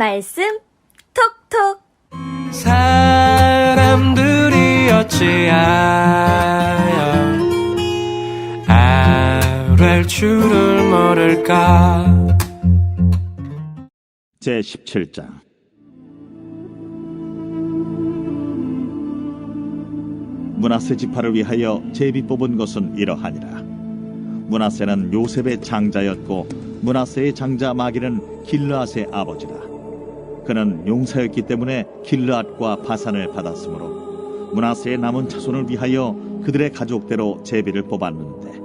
말씀 톡톡. 사람들이 어찌하여 아랠 줄을 모를까? 제 17장. 문하세 지파를 위하여 제비 뽑은 것은 이러하니라. 문하세는 요셉의 장자였고 문하세의 장자 마기는 길르앗의 아버지라 그는 용사였기 때문에 길르앗과 바산을 받았으므로 문하세의 남은 자손을 위하여 그들의 가족대로 제비를 뽑았는데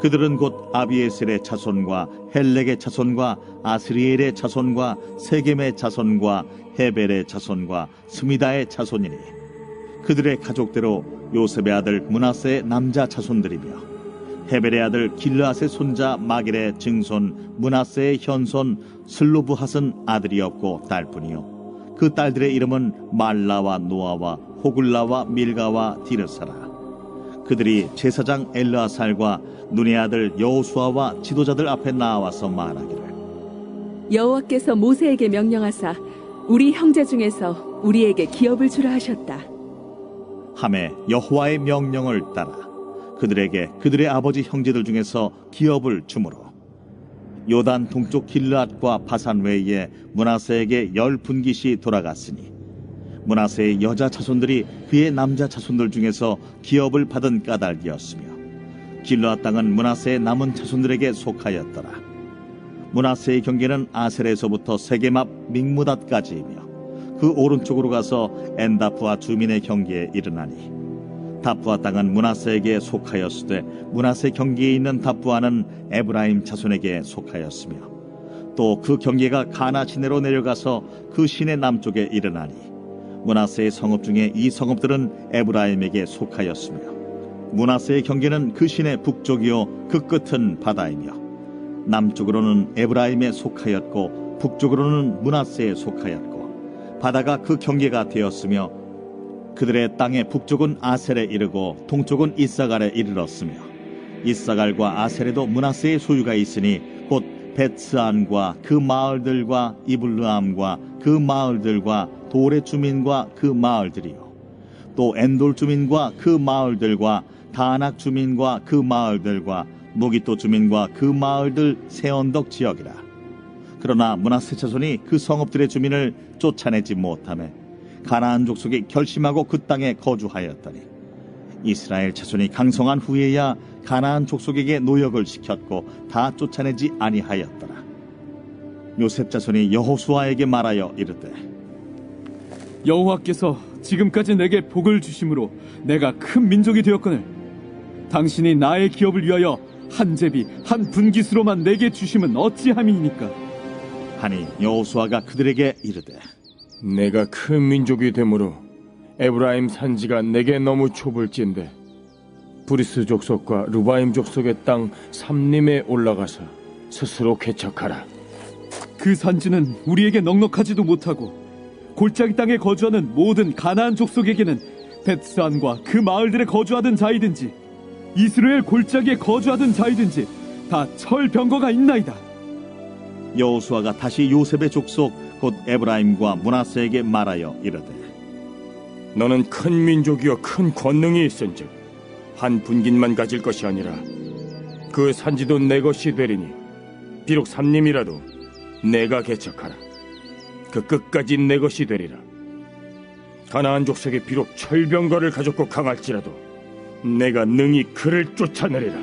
그들은 곧 아비에셀의 자손과 헬렉의 자손과 아스리엘의 자손과 세겜의 자손과 헤벨의 자손과 스미다의 자손이니 그들의 가족대로 요셉의 아들 문하세의 남자 자손들이며 헤벨의 아들 길르앗의 손자 마길의 증손 문하세의 현손 슬로브핫은 아들이었고 딸뿐이요. 그 딸들의 이름은 말라와 노아와 호글라와 밀가와 디르사라. 그들이 제사장 엘르아살과 눈의 아들 여호수아와 지도자들 앞에 나와서 말하기를. 여호와께서 모세에게 명령하사 우리 형제 중에서 우리에게 기업을 주라 하셨다. 함에 여호와의 명령을 따라 그들에게 그들의 아버지 형제들 중에서 기업을 주므로 요단 동쪽 길르앗과 바산 외에 문하세에게 열 분깃이 돌아갔으니 문하세의 여자 자손들이 그의 남자 자손들 중에서 기업을 받은 까닭이었으며 길르앗 땅은 문하세의 남은 자손들에게 속하였더라. 문하세의 경계는 아셀에서부터 세겜 앞 믹무닷까지이며 그 오른쪽으로 가서 엔다프와 주민의 경계에 이르나니 다프아 땅은 문하세에게 속하였으되 문하세 경계에 있는 다프아는 에브라임 자손에게 속하였으며 또 그 경계가 가나 시내로 내려가서 그 시내 남쪽에 이르나니 문하세의 성읍 중에 이 성읍들은 에브라임에게 속하였으며 문하세의 경계는 그 시내 북쪽이요 그 끝은 바다이며 남쪽으로는 에브라임에 속하였고 북쪽으로는 문하세에 속하였고 바다가 그 경계가 되었으며 그들의 땅의 북쪽은 아셀에 이르고 동쪽은 이사갈에 이르렀으며 이사갈과 아셀에도 문하세의 소유가 있으니 곧 베츠안과 그 마을들과 이블르암과 그 마을들과 돌의 주민과 그 마을들이요. 또 엔돌 주민과 그 마을들과 다낙 주민과 그 마을들과 무기토 주민과 그 마을들 세언덕 지역이라. 그러나 문하세 자손이 그 성읍들의 주민을 쫓아내지 못하매 가나안 족속이 결심하고 그 땅에 거주하였더니 이스라엘 자손이 강성한 후에야 가나안 족속에게 노역을 시켰고 다 쫓아내지 아니하였더라. 요셉 자손이 여호수아에게 말하여 이르되 여호와께서 지금까지 내게 복을 주심으로 내가 큰 민족이 되었거늘 당신이 나의 기업을 위하여 한 제비 한 분깃으로만 내게 주심은 어찌함이니까? 하니 여호수아가 그들에게 이르되 내가 큰 민족이 되므로 에브라임 산지가 내게 너무 좁을진데 브리스 족속과 루바임 족속의 땅 삼림에 올라가서 스스로 개척하라. 그 산지는 우리에게 넉넉하지도 못하고 골짜기 땅에 거주하는 모든 가나안 족속에게는 베트산과 그 마을들에 거주하던 자이든지 이스라엘 골짜기에 거주하던 자이든지 다 철병거가 있나이다. 여호수아가 다시 요셉의 족속 곧 에브라임과 문하세에게 말하여 이르되 너는 큰 민족이여 큰 권능이 있은즉 한 분깃만 가질 것이 아니라 그 산지도 내 것이 되리니 비록 삼림이라도 내가 개척하라. 그 끝까지 내 것이 되리라. 가나안 족속이 비록 철병거를 가졌고 강할지라도 내가 능히 그를 쫓아내리라.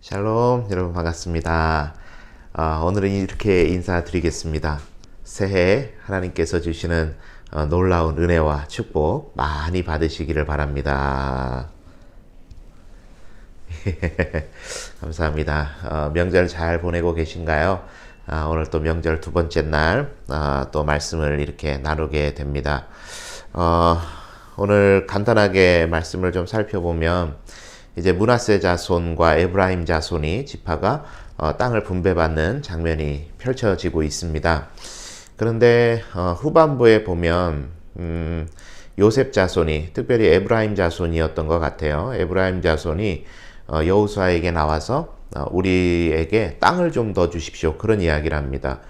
샬롬 여러분 반갑습니다. 어, 오늘은 이렇게 인사드리겠습니다. 새해 하나님께서 주시는 어, 놀라운 은혜와 축복 많이 받으시기를 바랍니다. 감사합니다. 어, 명절 잘 보내고 계신가요? 아, 오늘 또 명절 두 번째 날, 아, 또 말씀을 이렇게 나누게 됩니다. 어, 오늘 간단하게 말씀을 좀 살펴보면, 이제 문하세 자손과 에브라임 자손이 지파가 어, 땅을 분배받는 장면이 펼쳐지고 있습니다. 그런데 어, 후반부에 보면 음, 요셉 자손이 특별히 에브라임 자손이었던 것 같아요. 에브라임 자손이 어, 여호수아에게 나와서 어, 우리에게 땅을 좀 더 주십시오. 그런 이야기를 합니다.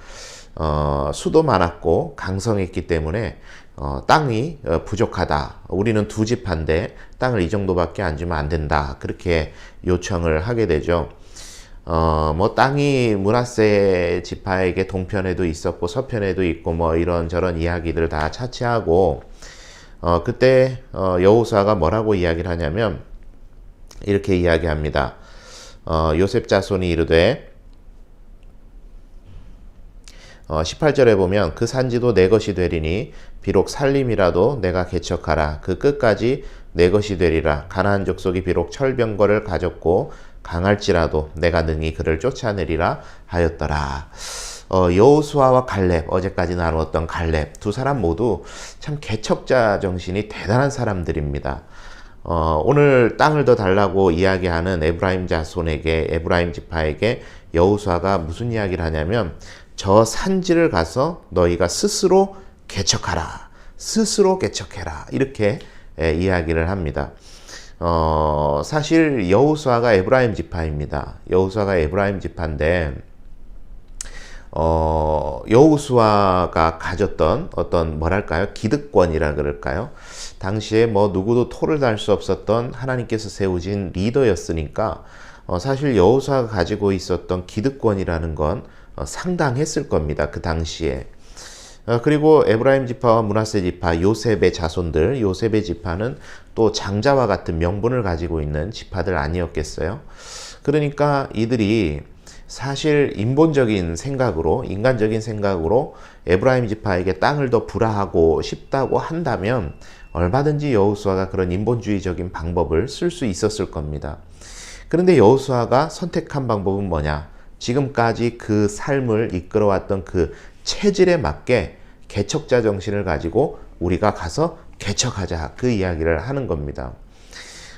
어, 수도 많았고 강성했기 때문에 어, 땅이 어, 부족하다. 우리는 두 집한데 땅을 이 정도밖에 안 주면 안 된다. 그렇게 요청을 하게 되죠. 어, 뭐 땅이 문하세 지파에게 동편에도 있었고 서편에도 있고 뭐 이런 저런 이야기들 다 차치하고 어, 그때 어, 여호수아가 뭐라고 이야기를 하냐면 이렇게 이야기합니다. 어, 요셉 자손이 이르되 어, 18절에 보면 그 산지도 내 것이 되리니 비록 살림이라도 내가 개척하라 그 끝까지 내 것이 되리라 가나안 족속이 비록 철병거를 가졌고 강할지라도 내가 능히 그를 쫓아내리라 하였더라. 어, 여호수아와 갈렙 어제까지 나누었던 갈렙 두 사람 모두 참 개척자 정신이 대단한 사람들입니다. 어, 오늘 땅을 더 달라고 이야기하는 에브라임 자손에게 에브라임 지파에게 여호수아가 무슨 이야기를 하냐면 저 산지를 가서 너희가 스스로 개척하라. 스스로 개척해라. 이렇게 에, 이야기를 합니다. 어, 사실 여호수아가 에브라임 지파입니다. 여호수아가 에브라임 지파인데 어, 여호수아가 가졌던 어떤 뭐랄까요? 기득권이라 그럴까요? 당시에 뭐 누구도 토를 달 수 없었던 하나님께서 세우신 리더였으니까 어, 사실 여호수아가 가지고 있었던 기득권이라는 건 어, 상당했을 겁니다. 그 당시에. 어, 그리고 에브라임 지파와 문하세 지파, 요셉의 자손들, 요셉의 지파는 또 장자와 같은 명분을 가지고 있는 지파들 아니었겠어요? 그러니까 이들이 사실 인본적인 생각으로, 인간적인 생각으로 에브라임 지파에게 땅을 더 불화하고 싶다고 한다면 얼마든지 여호수아가 그런 인본주의적인 방법을 쓸 수 있었을 겁니다. 그런데 여호수아가 선택한 방법은 뭐냐? 지금까지 그 삶을 이끌어왔던 그 체질에 맞게 개척자 정신을 가지고 우리가 가서 개척하자 그 이야기를 하는 겁니다.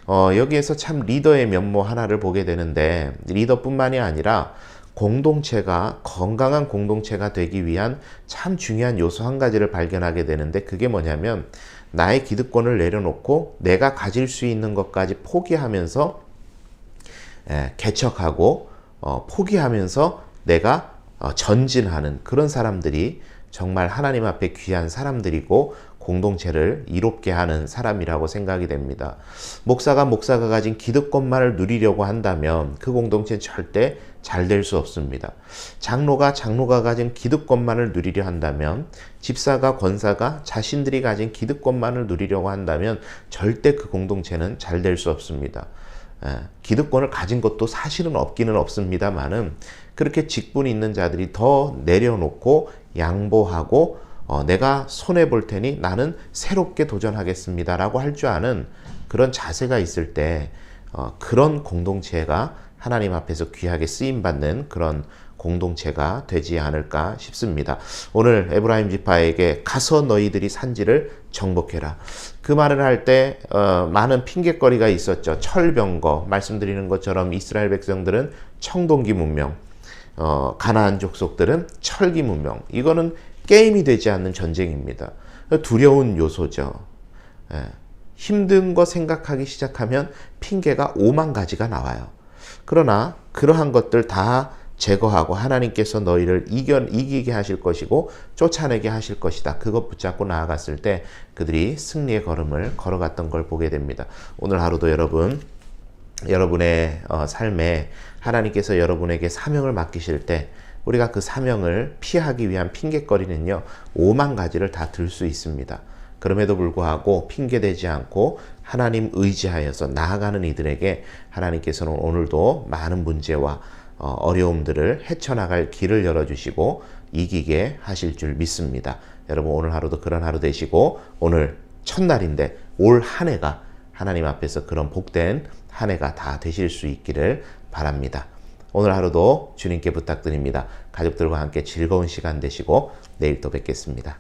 어, 여기에서 참 리더의 면모 하나를 보게 되는데 리더뿐만이 아니라 공동체가 건강한 공동체가 되기 위한 참 중요한 요소 한 가지를 발견하게 되는데 그게 뭐냐면 나의 기득권을 내려놓고 내가 가질 수 있는 것까지 포기하면서 예, 개척하고 어, 포기하면서 내가 어, 전진하는 그런 사람들이 정말 하나님 앞에 귀한 사람들이고 공동체를 이롭게 하는 사람이라고 생각이 됩니다. 목사가 목사가 가진 기득권만을 누리려고 한다면 그 공동체는 절대 잘 될 수 없습니다. 장로가 장로가 가진 기득권만을 누리려 한다면 집사가 권사가 자신들이 가진 기득권만을 누리려고 한다면 절대 그 공동체는 잘 될 수 없습니다. 예, 기득권을 가진 것도 사실은 없기는 없습니다만은 그렇게 직분 있는 자들이 더 내려놓고 양보하고 어, 내가 손해 볼 테니 나는 새롭게 도전하겠습니다라고 할 줄 아는 그런 자세가 있을 때 어, 그런 공동체가 하나님 앞에서 귀하게 쓰임 받는 그런 공동체가 되지 않을까 싶습니다. 오늘 에브라임 지파에게 가서 너희들이 산지를 정복해라. 그 말을 할때 어, 많은 핑계거리가 있었죠. 철병거 말씀드리는 것처럼 이스라엘 백성들은 청동기 문명, 어, 가나안 족속들은 철기 문명. 이거는 게임이 되지 않는 전쟁입니다. 두려운 요소죠. 예. 힘든 거 생각하기 시작하면 핑계가 오만 가지가 나와요. 그러나 그러한 것들 다 제거하고 하나님께서 너희를 이겨, 이기게 하실 것이고 쫓아내게 하실 것이다. 그것 붙잡고 나아갔을 때 그들이 승리의 걸음을 걸어갔던 걸 보게 됩니다. 오늘 하루도 여러분 여러분의 어, 삶에 하나님께서 여러분에게 사명을 맡기실 때 우리가 그 사명을 피하기 위한 핑계거리는요 오만 가지를 다 들 수 있습니다. 그럼에도 불구하고 핑계대지 않고 하나님 의지하여서 나아가는 이들에게 하나님께서는 오늘도 많은 문제와 어, 어려움들을 헤쳐나갈 길을 열어주시고 이기게 하실 줄 믿습니다. 여러분 오늘 하루도 그런 하루 되시고 오늘 첫날인데 올 한 해가 하나님 앞에서 그런 복된 한 해가 다 되실 수 있기를 바랍니다. 오늘 하루도 주님께 부탁드립니다. 가족들과 함께 즐거운 시간 되시고 내일 또 뵙겠습니다.